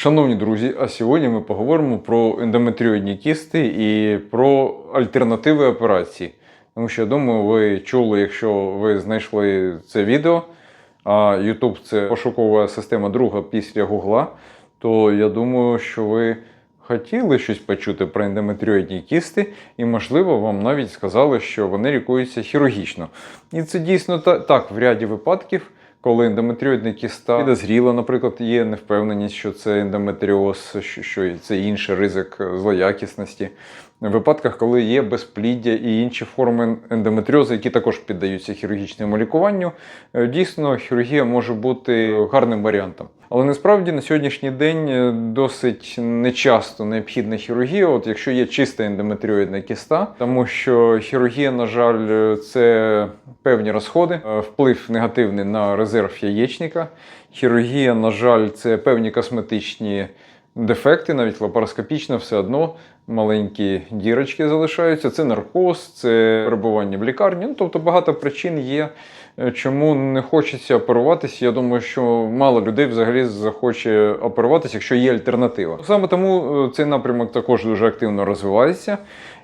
Шановні друзі, а сьогодні ми поговоримо про ендометріоїдні кісти і про альтернативи операції. Тому що я думаю, ви чули, якщо ви знайшли це відео, а YouTube це пошукова система друга після Гугла, то я думаю, що ви хотіли щось почути про ендометріоїдні кісти, і, можливо, вам навіть сказали, що вони лікуються хірургічно. І це дійсно та- так в ряді випадків. Коли ендометріоїдна кіста підозріла, наприклад, є невпевненість, що це ендометріоз, що- це інший ризик злоякісності. В випадках, коли є безпліддя і інші форми ендометріозу, які також піддаються хірургічному лікуванню, е, дійсно хірургія може бути гарним варіантом. Але насправді на сьогоднішній день е, досить нечасто необхідна хірургія, от якщо є чиста ендометріоїдна кіста, тому що хірургія, на жаль, е, це певні розходи, е, вплив негативний на резерв яєчника. Хірургія, на жаль, це певні косметичні дефекти, навіть лапароскопічно, все одно маленькі дірочки залишаються. Це наркоз, це перебування в лікарні. Ну, тобто багато причин є, е, чому не хочеться оперуватися. Я думаю, що мало людей взагалі захоче оперуватися, якщо є альтернатива. Саме тому е, цей напрямок також дуже активно розвивається.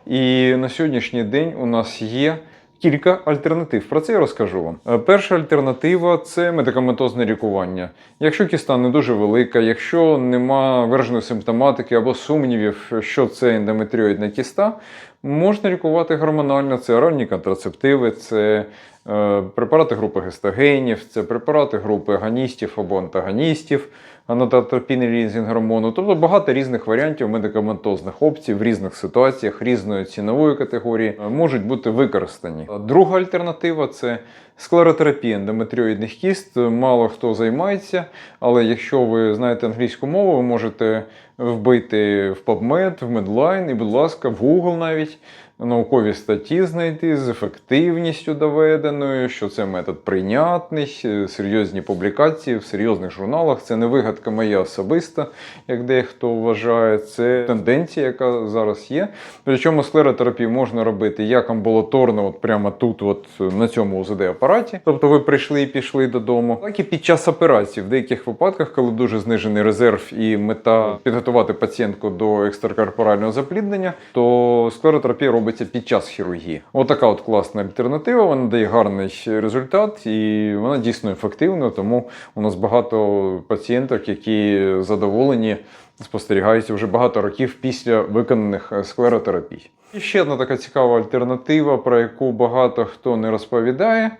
І на сьогоднішній день у нас є. Кілька альтернатив. Про це я розкажу вам. Е, Перша альтернатива це медикаментозне лікування. Якщо кіста не дуже велика, якщо нема вираженої симптоматики або сумнівів, що це ендометріоїдна кіста, можна лікувати гормонально. Це оральні контрацептиви, це е, препарати групи гестогенів, це препарати групи агоністів або антагоністів, анатотропін і лізінг гормону. Тобто багато різних варіантів медикаментозних опцій в різних ситуаціях різної цінової категорії е, можуть бути використані. Друга альтернатива це склеротерапія ендометріоїдних кіст. Мало хто займається, але якщо ви знаєте англійську мову, ви можете вбити в PubMed, в Medline і, будь ласка, в Google навіть наукові статті знайти з ефективністю доведеною, що це метод прийнятний, е, серйозні публікації в серйозних журналах. Це не вигадка моя особиста, як дехто вважає. Це тенденція, яка зараз є. Причому склеротерапію можна робити як амбулаторно, от прямо тут, от на цьому УЗД апараті. Тобто ви прийшли і пішли додому, так і під час операції. В деяких випадках, коли дуже знижений резерв і мета підготувати пацієнтку до екстракорпорального запліднення, то склеротерапія робиться під час хірургії. Отака от класна альтернатива. Вона дає гарний результат і вона дійсно ефективна. Тому у нас багато пацієнток, які задоволені. Спостерігаються вже багато років після виконаних склеротерапій. І ще одна така цікава альтернатива, про яку багато хто не розповідає.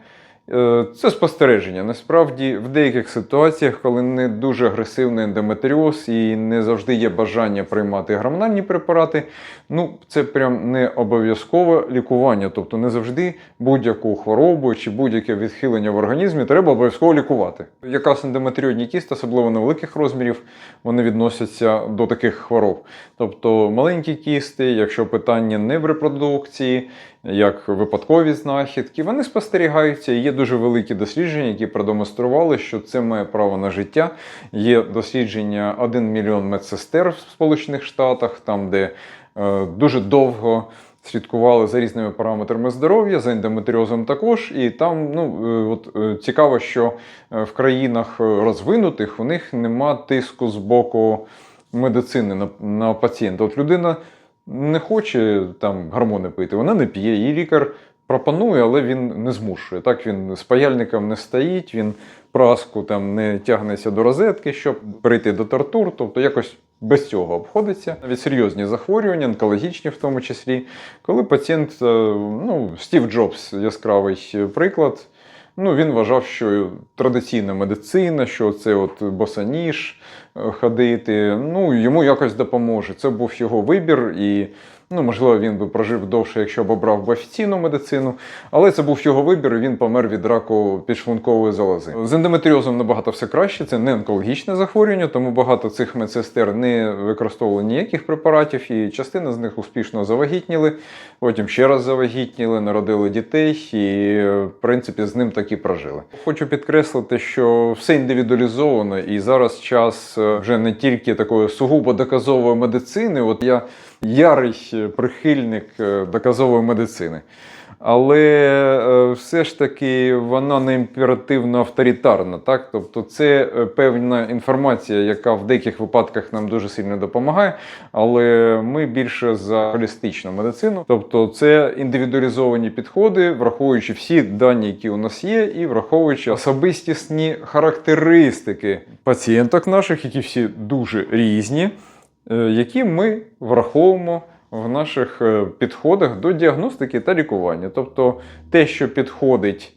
Е, Це спостереження. Насправді, в деяких ситуаціях, коли не дуже агресивний ендометріоз і не завжди є бажання приймати гормональні препарати, ну це прям не обов'язкове лікування. Тобто не завжди будь-яку хворобу чи будь-яке відхилення в організмі треба обов'язково лікувати. Якраз ендометріодні кісти, особливо невеликих розмірів, вони відносяться до таких хвороб. Тобто маленькі кісти, якщо питання не в репродукції, як випадкові знахідки, вони спостерігаються. Є дуже великі дослідження, які продемонстрували, що це має право на життя. Є дослідження 1 мільйон медсестер в Сполучених Штатах, там, де е, дуже довго. Слідкували за різними параметрами здоров'я, за ендометріозом також. І там ну, е, от, е, цікаво, що е, в країнах розвинутих у них нема тиску з боку медицини на, на пацієнта. От людина не хоче там гормони пити, вона не п'є. Її лікар пропонує, але він не змушує. Так він з паяльником не стоїть, він праску там не тягнеться до розетки, щоб прийти до тортур. Тобто якось без цього обходиться. Навіть серйозні захворювання, онкологічні в тому числі. Коли пацієнт, е, ну, Стів Джобс, яскравий приклад. Ну, він вважав, що традиційна медицина, що це от босаніж е, ходити, ну, йому якось допоможе. Це був його вибір, і ну, можливо, він би прожив довше, якщо б обрав би офіційну медицину. Але це був його вибір, і він помер від раку підшлункової залози. З ендометріозом набагато все краще. Це не онкологічне захворювання, тому багато цих медсестер не використовували ніяких препаратів, і частина з них успішно завагітніли. Потім ще раз завагітніли, народили дітей, і в принципі з ним так і прожили. Хочу підкреслити, що все індивідуалізовано, і зараз час е, вже не тільки такої сугубо доказової медицини. От я ярий прихильник е, доказової медицини. Але е, все ж таки вона не імперативно авторитарна. Так? Тобто це е, певна інформація, яка в деяких випадках нам дуже сильно допомагає, але ми більше за холістичну медицину. Тобто це індивідуалізовані підходи, враховуючи всі дані, які у нас є, і враховуючи особистісні характеристики пацієнток наших, які всі дуже різні, які ми враховуємо в наших е, підходах до діагностики та лікування. Тобто те, що підходить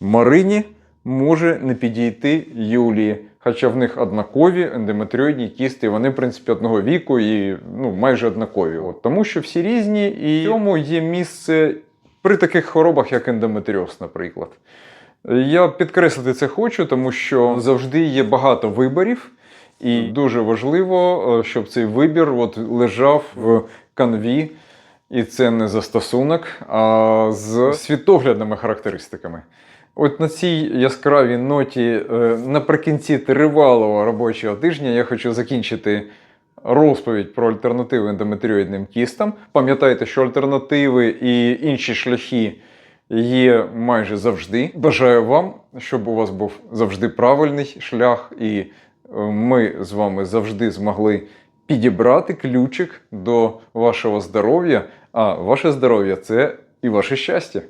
Марині, може не підійти Юлії. Хоча в них однакові ендометріоїдні кісти, вони, в принципі, одного віку і ну, майже однакові. От, тому що всі різні, і в цьому є місце при таких хворобах, як ендометріоз, наприклад. Я підкреслити це хочу, тому що завжди є багато виборів, і дуже важливо, е, щоб цей вибір от лежав в канві, і це не застосунок, а з світоглядними характеристиками. От на цій яскравій ноті е, наприкінці тривалого робочого тижня я хочу закінчити розповідь про альтернативи ендометріоїдним кістам. Пам'ятайте, що альтернативи і інші шляхи є майже завжди. Бажаю вам, щоб у вас був завжди правильний шлях, і ми з вами завжди змогли підібрати ключик до вашого здоров'я. А ваше здоров'я це і ваше щастя.